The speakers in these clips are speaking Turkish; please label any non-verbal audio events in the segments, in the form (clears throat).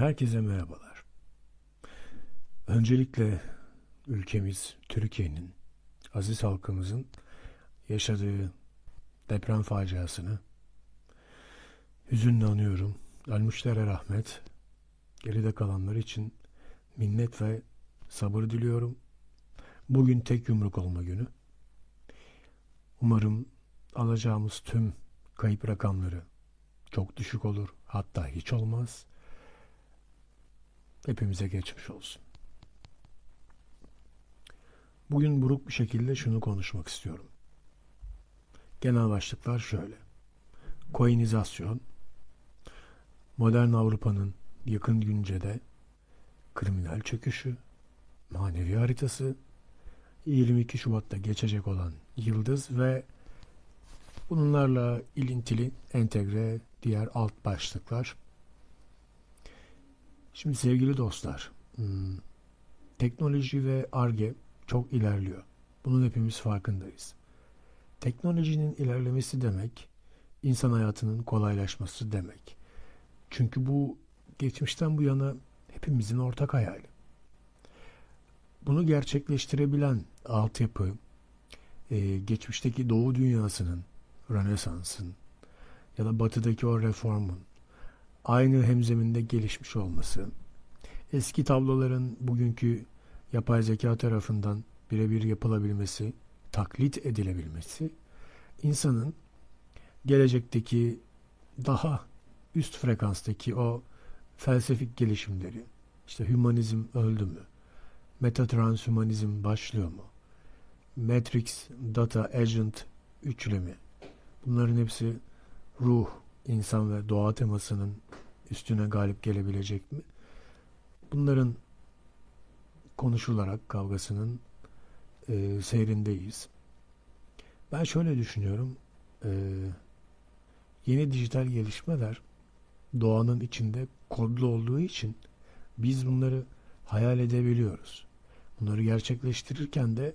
Herkese merhabalar. Öncelikle ülkemiz, Türkiye'nin, aziz halkımızın yaşadığı deprem faciasını hüzünle anıyorum. Ölmüşlere rahmet, geride kalanlar için minnet ve sabır diliyorum. Bugün tek yumruk olma günü. Umarım alacağımız tüm kayıp rakamları çok düşük olur, hatta hiç olmaz. Hepimize geçmiş olsun. Bugün buruk bir şekilde şunu konuşmak istiyorum. Genel başlıklar şöyle. Koinizasyon, modern Avrupa'nın yakın güncede kriminal çöküşü, manevi haritası, 22 Şubat'ta geçecek olan Yıldız ve bunlarla ilintili entegre diğer alt başlıklar. Şimdi sevgili dostlar, hmm, teknoloji ve ARGE çok ilerliyor. Bunun hepimiz farkındayız. Teknolojinin ilerlemesi demek, insan hayatının kolaylaşması demek. Çünkü bu geçmişten bu yana hepimizin ortak hayali. Bunu gerçekleştirebilen altyapı, e, geçmişteki Doğu dünyasının, Rönesans'ın ya da Batı'daki o reformun aynı hemzeminde gelişmiş olması, eski tabloların bugünkü yapay zeka tarafından birebir yapılabilmesi, taklit edilebilmesi, insanın gelecekteki daha üst frekanstaki o felsefik gelişimleri, işte hümanizm öldü mü, metatranshumanizm başlıyor mu, Matrix, Data, Agent üçlemi, bunların hepsi ruh, insan ve doğa temasının üstüne galip gelebilecek mi? Bunların konuşularak kavgasının e, seyrindeyiz. Ben şöyle düşünüyorum. E, yeni dijital gelişmeler doğanın içinde kodlu olduğu için biz bunları hayal edebiliyoruz. Bunları gerçekleştirirken de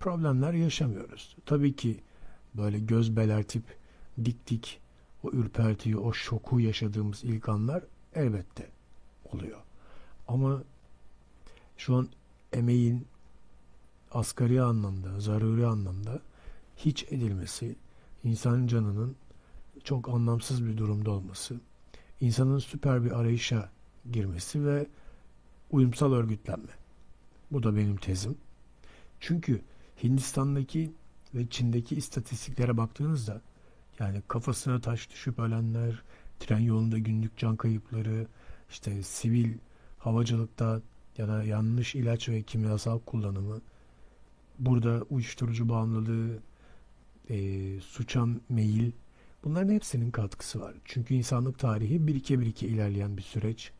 problemler yaşamıyoruz. Tabii ki böyle göz belertip dik dik o ürpertiyi, o şoku yaşadığımız ilk anlar elbette oluyor. Ama şu an emeğin asgari anlamda, zaruri anlamda hiç edilmesi, insan canının çok anlamsız bir durumda olması, insanın süper bir arayışa girmesi ve uyumsal örgütlenme. Bu da benim tezim. Çünkü Hindistan'daki ve Çin'deki istatistiklere baktığınızda yani kafasına taş düşüp ölenler, tren yolunda günlük can kayıpları, işte sivil havacılıkta ya da yanlış ilaç ve kimyasal kullanımı, burada uyuşturucu bağımlılığı, e, suça meyil, bunların hepsinin katkısı var. Çünkü insanlık tarihi birike birike ilerleyen bir süreç.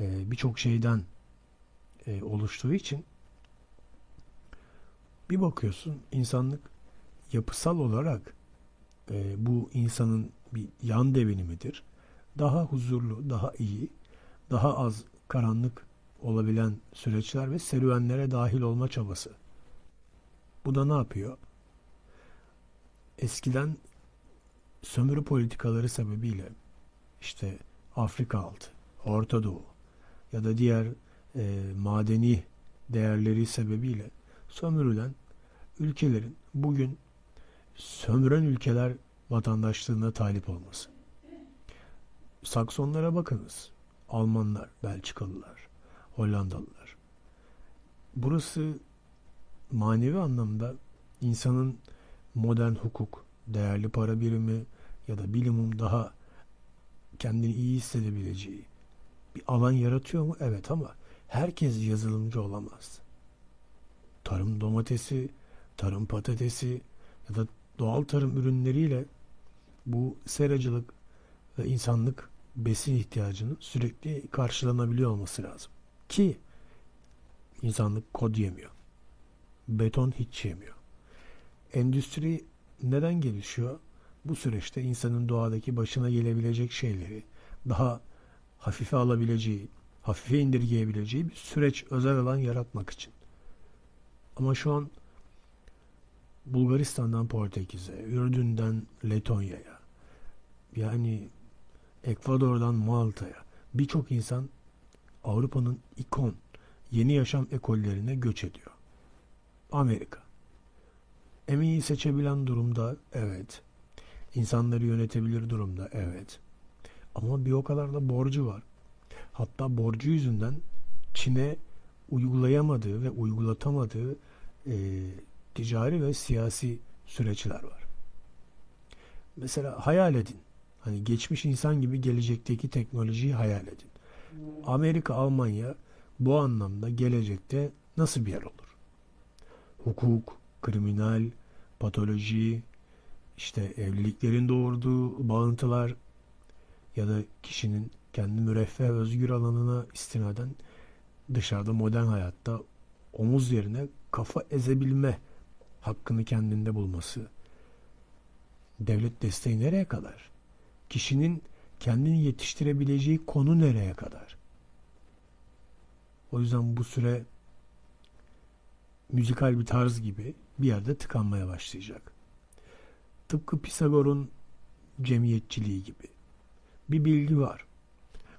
E, Birçok şeyden e, oluştuğu için bir bakıyorsun insanlık yapısal olarak e, bu insanın bir yan devinimidir. Daha huzurlu, daha iyi, daha az karanlık olabilen süreçler ve serüvenlere dahil olma çabası. Bu da ne yapıyor? Eskiden sömürü politikaları sebebiyle işte Afrika altı, Orta Doğu ya da diğer e, madeni değerleri sebebiyle sömürülen ülkelerin bugün sömüren ülkeler vatandaşlığına talip olması. Saksonlara bakınız. Almanlar, Belçikalılar, Hollandalılar. Burası manevi anlamda insanın modern hukuk, değerli para birimi ya da bilimum daha kendini iyi hissedebileceği bir alan yaratıyor mu? Evet ama herkes yazılımcı olamaz. Tarım domatesi, tarım patatesi ya da doğal tarım ürünleriyle bu seracılık insanlık besin ihtiyacının sürekli karşılanabiliyor olması lazım. Ki insanlık kod yemiyor. Beton hiç yemiyor. Endüstri neden gelişiyor? Bu süreçte insanın doğadaki başına gelebilecek şeyleri daha hafife alabileceği, hafife indirgeyebileceği bir süreç, özel alan yaratmak için. Ama şu an Bulgaristan'dan Portekiz'e, Ürdün'den Letonya'ya, yani Ekvador'dan Malta'ya birçok insan Avrupa'nın ikon yeni yaşam ekollerine göç ediyor. Amerika. İyi seçebilen durumda evet. İnsanları yönetebilir durumda evet. Ama bir o kadar da borcu var. Hatta borcu yüzünden Çin'e uygulayamadığı ve uygulatamadığı e, ticari ve siyasi süreçler var. Mesela hayal edin. Hani geçmiş insan gibi gelecekteki teknolojiyi hayal edin. Amerika, Almanya bu anlamda gelecekte nasıl bir yer olur? Hukuk, kriminal, patoloji, işte evliliklerin doğurduğu bağıntılar ya da kişinin kendi müreffeh özgür alanına istinaden dışarıda modern hayatta omuz yerine kafa ezebilme hakkını kendinde bulması. Devlet desteği nereye kadar? Kişinin kendini yetiştirebileceği konu nereye kadar? O yüzden bu süre müzikal bir tarz gibi bir yerde tıkanmaya başlayacak. Tıpkı Pisagor'un cemiyetçiliği gibi. Bir bilgi var.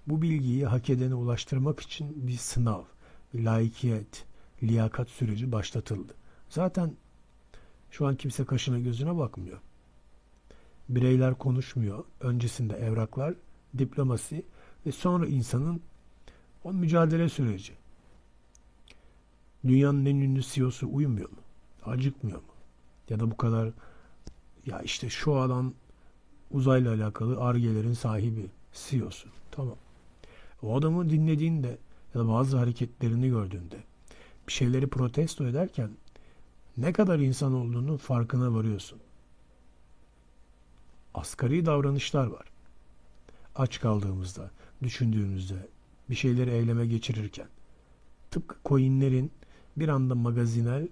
Bu bilgiyi hak edene ulaştırmak için bir sınav, laikiyet, liyakat süreci başlatıldı. Zaten şu an kimse kaşına gözüne bakmıyor. Bireyler konuşmuyor. Öncesinde evraklar, diplomasi ve sonra insanın o mücadele süreci. Dünyanın en ünlü CEO'su uyumuyor mu? Acıkmıyor mu? Ya da bu kadar ya işte şu alan uzayla alakalı argelerin sahibi CEO'su. Tamam. O adamı dinlediğinde ya da bazı hareketlerini gördüğünde bir şeyleri protesto ederken ne kadar insan olduğunu farkına varıyorsun. Asgari davranışlar var. Aç kaldığımızda, düşündüğümüzde, bir şeyleri eyleme geçirirken. Tıpkı coinlerin bir anda magazinel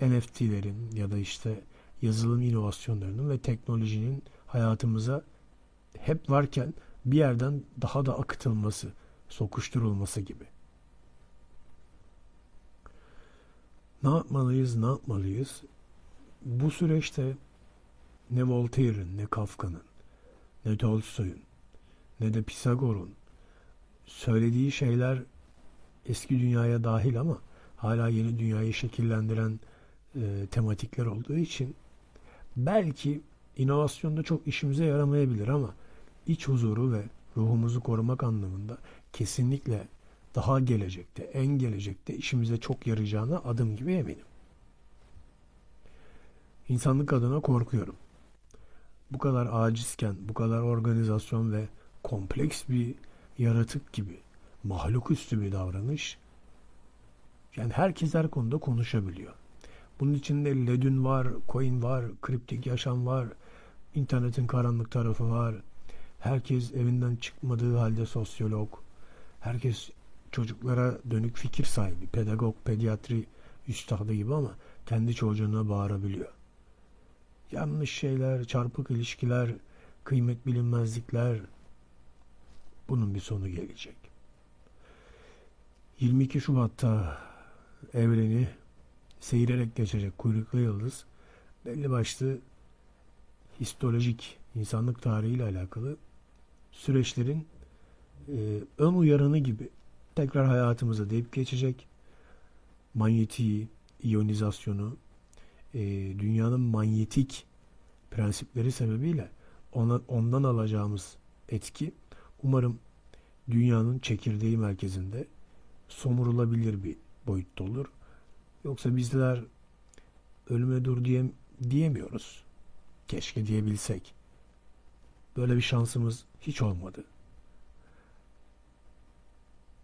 NFT'lerin ya da işte yazılım inovasyonlarının ve teknolojinin hayatımıza hep varken bir yerden daha da akıtılması, sokuşturulması gibi. Ne yapmalıyız, ne yapmalıyız? Bu süreçte ne Voltaire'in, ne Kafka'nın, ne Tolstoy'un, ne de Pisagor'un söylediği şeyler eski dünyaya dahil ama hala yeni dünyayı şekillendiren e, tematikler olduğu için belki inovasyonda çok işimize yaramayabilir ama iç huzuru ve ruhumuzu korumak anlamında kesinlikle daha gelecekte, en gelecekte işimize çok yarayacağına adım gibi eminim. İnsanlık adına korkuyorum. Bu kadar acizken, bu kadar organizasyon ve kompleks bir yaratık gibi mahluk üstü bir davranış yani herkes her konuda konuşabiliyor. Bunun içinde ledün var, coin var, kriptik yaşam var, internetin karanlık tarafı var. Herkes evinden çıkmadığı halde sosyolog. Herkes çocuklara dönük fikir sahibi, pedagog, pediatri üstadı gibi ama kendi çocuğuna bağırabiliyor. Yanlış şeyler, çarpık ilişkiler, kıymet bilinmezlikler bunun bir sonu gelecek. 22 Şubat'ta evreni seyirerek geçecek kuyruklu yıldız belli başlı histolojik insanlık tarihiyle alakalı süreçlerin e, ön uyarını gibi tekrar hayatımıza deyip geçecek. Manyetiği, iyonizasyonu, e, dünyanın manyetik prensipleri sebebiyle ona, ondan alacağımız etki umarım dünyanın çekirdeği merkezinde somurulabilir bir boyutta olur. Yoksa bizler ölüme dur diye, diyemiyoruz. Keşke diyebilsek. Böyle bir şansımız hiç olmadı.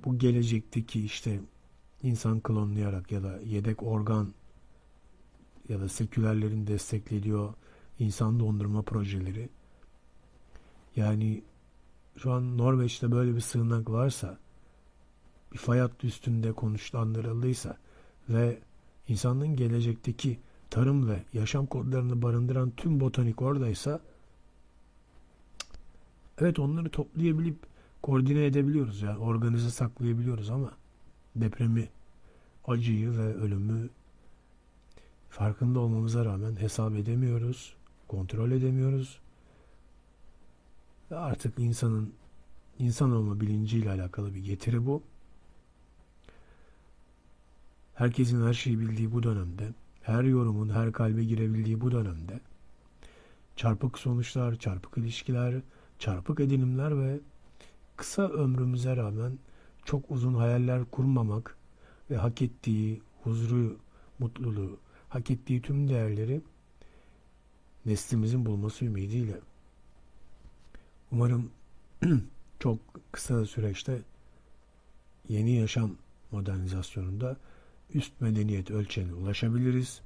Bu gelecekteki işte insan klonlayarak ya da yedek organ ya da sekülerlerin desteklediği insan dondurma projeleri yani şu an Norveç'te böyle bir sığınak varsa bir fay hattı üstünde konuşlandırıldıysa ve insanlığın gelecekteki tarım ve yaşam kodlarını barındıran tüm botanik oradaysa evet onları toplayabilip koordine edebiliyoruz yani organize saklayabiliyoruz ama depremi, acıyı ve ölümü farkında olmamıza rağmen hesap edemiyoruz, kontrol edemiyoruz. Ve artık insanın insan olma bilinciyle alakalı bir getiri bu. Herkesin her şeyi bildiği bu dönemde, her yorumun her kalbe girebildiği bu dönemde çarpık sonuçlar, çarpık ilişkiler, çarpık edinimler ve kısa ömrümüze rağmen çok uzun hayaller kurmamak ve hak ettiği huzuru, mutluluğu, hak ettiği tüm değerleri neslimizin bulması ümidiyle. Umarım (clears throat) çok kısa süreçte yeni yaşam modernizasyonunda üst medeniyet ölçeğine ulaşabiliriz.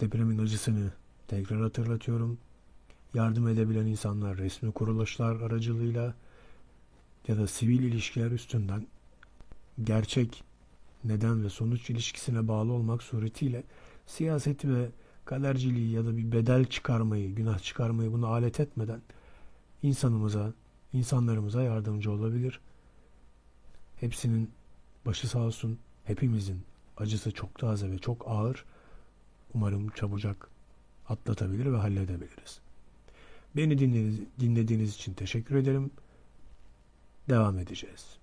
Depremin acısını tekrar hatırlatıyorum. Yardım edebilen insanlar resmi kuruluşlar aracılığıyla ya da sivil ilişkiler üstünden gerçek neden ve sonuç ilişkisine bağlı olmak suretiyle siyaseti ve kaderciliği ya da bir bedel çıkarmayı, günah çıkarmayı bunu alet etmeden insanımıza, insanlarımıza yardımcı olabilir. Hepsinin başı sağ olsun. Hepimizin acısı çok taze ve çok ağır. Umarım çabucak atlatabilir ve halledebiliriz. Beni dinlediğiniz için teşekkür ederim. Devam edeceğiz.